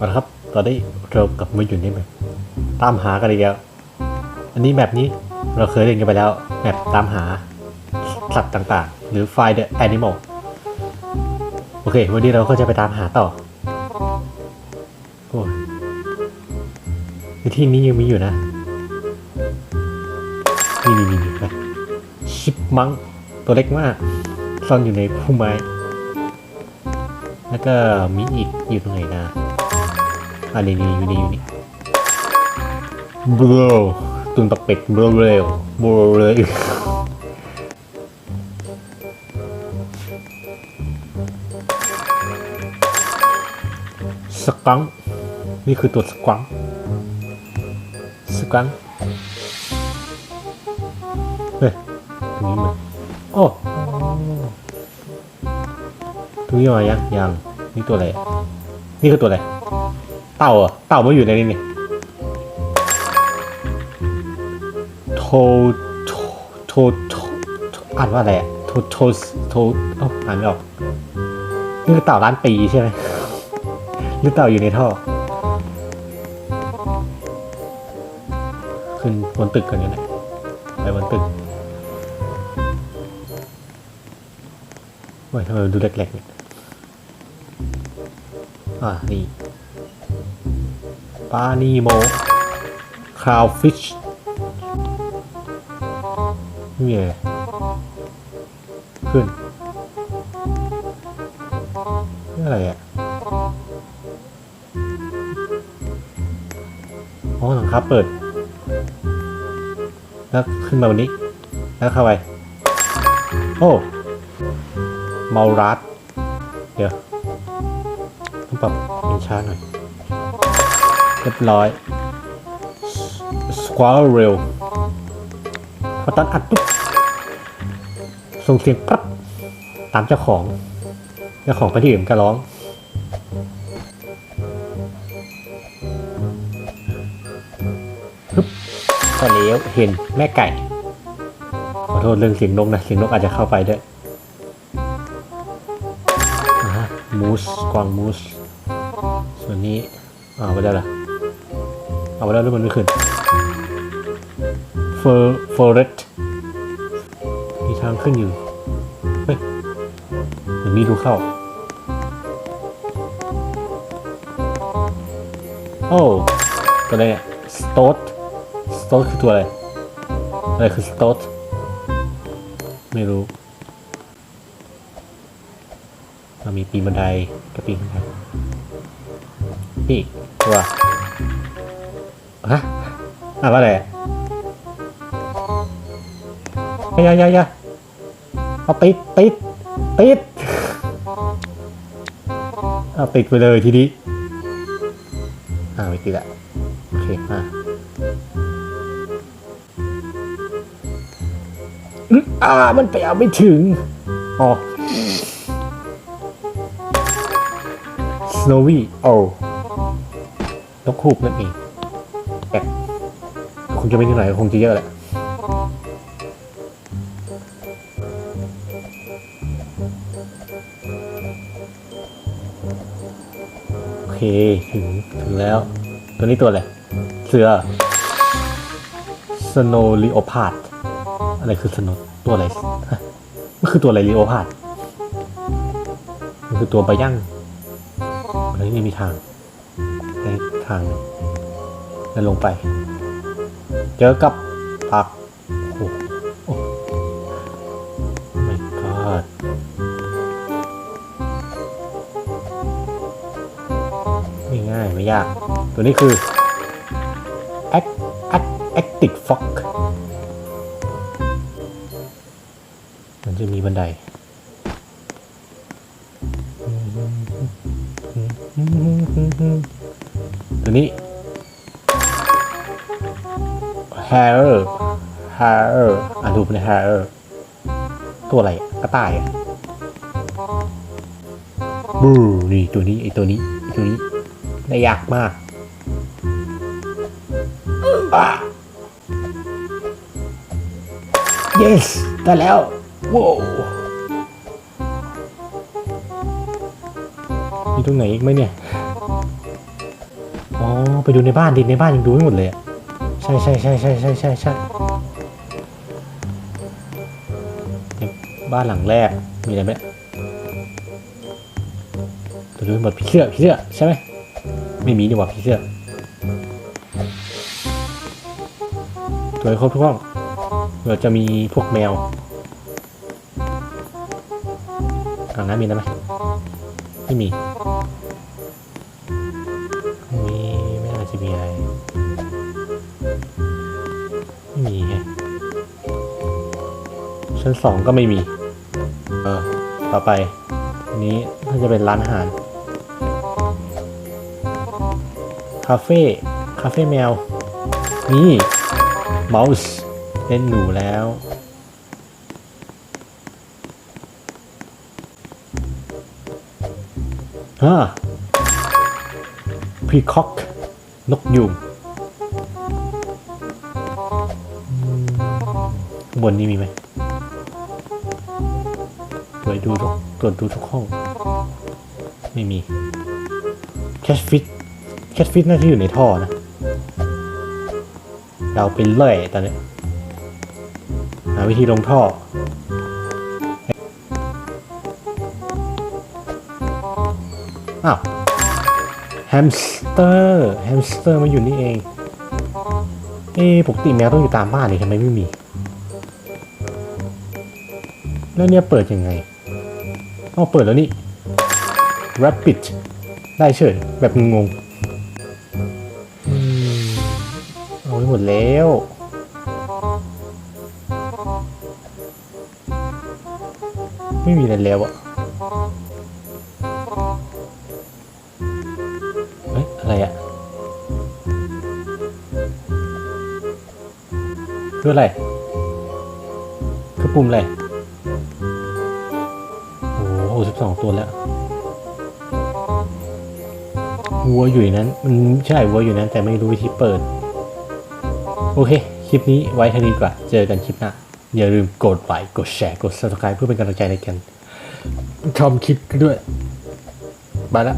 เอาละครับ ตอนนี้เรากลับมาอยู่ในแบบตามหากันอีกแล้ว อันนี้แบบนี้เราเคยเล่นกันไปแล้วแบบตามหาสัตว์ต่างๆ หรือ Find the Animal โอเค วันนี้เราก็จะไปตามหาต่อโอ้ยวิธีนี้ยังมีอยู่นะนี่นี่นี่นะชิปมังตัวเล็กมากซ่อนอยู่ในพุ่มไม้ แล้วก็มีอีกอยู่ตรงไหนนะ อันนี้นี่อยู่นี่อยู่นี่บลตุนปักเป็ดบลเร็วบลเลยสกังนี่คือตัวสกังค์สกังเฮ้ยตรงนี้มันโอ้ตรงนี้มายังยังนี่ตัวอะไรนี่คือตัวอะไร เต่าเหรอเต่ามันอยู่ในนี้นี่โทโทโทโทอ่านว่าอะไรอะโทโทโทเอ้าอ่านไม่ออกนี่คือเต่าล้านปีใช่ไหมหรือเต่าอยู่ในท่อ ขึ้นบนตึกกันนี่แหละไปบนตึกโอ้ยทำไมดูเล็กๆเนี่ยอ่านี่ ปลานีโมคาวฟิชนี่ไงขึ้นนี่อะไรอะอ๋อหลังคาเปิด แล้วขึ้นมาวันนี้ แล้วเข้าไป โอ้เมารัสเดี๋ยวต้องปรับเอนชาหน่อย เรียบร้อย Squirrel พอตอนอัดปุ๊บส่งเสียงปั๊บตามเจ้าของ เจ้าของไปที่อื่นก็ร้องปึ๊บก็เลี้ยวเห็นแม่ไก่ ขอโทษเรื่องเสียงนกนะ เสียงนกอาจจะเข้าไปด้วยมูสกวางมูส ส่วนนี้เอาไปได้ละ เอาไปแล้วรือมันไม่ขึ้นเฟอร์เฟอร์เรตมีทางขึ้นอยู่ เฮ้ยหมือนมีรูเข้า โอ้ตัวอะไรเนี่ยสโตดสโตดคือตัวอะไร อะไรคือสโตดไม่รู้เรามีปีนบันไดกับปีนขึ้นไปนี่ตัว ฮะอ่านว่าอะไรอะอยาอยาอยาเอาติดติดติดเอาติดไปเลยทีนี้อ่าไม่ติดละโอเคมาอื้ออ่ามันไปเอาไม่ถึงอ๋อ snowy owl นกคูกนั่นเอง แอบคงจะไม่นิดหน่อยคงจะเยอะแหละโอเคถึงถึงแล้ว ตัวนี้ตัวอะไร เสือ snow leopard อะไรคือ snow ตัวอะไรมันคือตัวอะไร leopard มันคือตัวปลาย่างเฮ้ยนี่มีทางในทางหนึ่ง แล้วลงไป เจอกับผักโอ้โอ้ my god ไม่ง่ายไม่ยาก ตัวนี้คือ act act actic fox มันจะมีบันไดตัวนี้ hair hair อ่านถูกเป็น hair ตัวอะไรกระต่ายอะบูนี่ตัวนี้ไอตัวนี้ไอตัวนี้ได้ยากมากอ yes ได้แล้วว้าวมีตรงไหนอีกไหมเนี่ย อ๋อ ไปดูในบ้านดิในบ้านยังดูไม่หมดเลยอะ ใช่ใช่ใช่ใช่ใช่ใช่ใช่บ้านหลังแรก มีอะไรไหมดูดูห้หมดผีเสื้อผีเสื้อใช่ไหมไม่มีดีกว่าผีเสื้อตัวให้ครบทุกห้องเราจะมีพวกแมวอ่างน้ำมีนะไหมไม่มี ชั้นสองก็ไม่มี เออ ต่อไปอันนี้น่าจะเป็นร้านอาหาร คาเฟ่ คาเฟ่แมว นี่เมาส์เล่นหนูแล้วฮ่าพีคอก นกยูงบนนี้มีไหม วจดูทุกตรวจดูทุกห้อง ไม่มี แคชฟิตแคทฟิตน่าจะอยู่ในท่อนะ เราเป็นเล่ยตอนนี้ หาวิธีลงท่อ อ้าว แฮมสเตอร์ แฮมสเตอร์มาอยู่นี่เอง เอ๊ปกติแมวต้องอยู่ตามบ้านนี่ทำไมไม่มี แล้วเนี่ยเปิดยังไง เอาเปิดแล้วนี่ Rapid ได้เฉยแบบงงอืมเอาไปหมดแล้ว ไม่มีอะไรแล้วอะเฮ้ย อะไรอะคืออะไร คือปุ่มอะไร โอ้โหสิบสองตัวแล้ว วัวอยู่นั้น มันใช่วัวอยู่นั้น แต่ไม่รู้วิธีเปิด โอเค คลิปนี้ไว้เท่านี้ดีกว่า เจอกันคลิปหน้า อย่าลืมกดไลค์กดแชร์ กด subscribe เพื่อเป็นกำลังใจในการทำคลิปด้วย ไปและ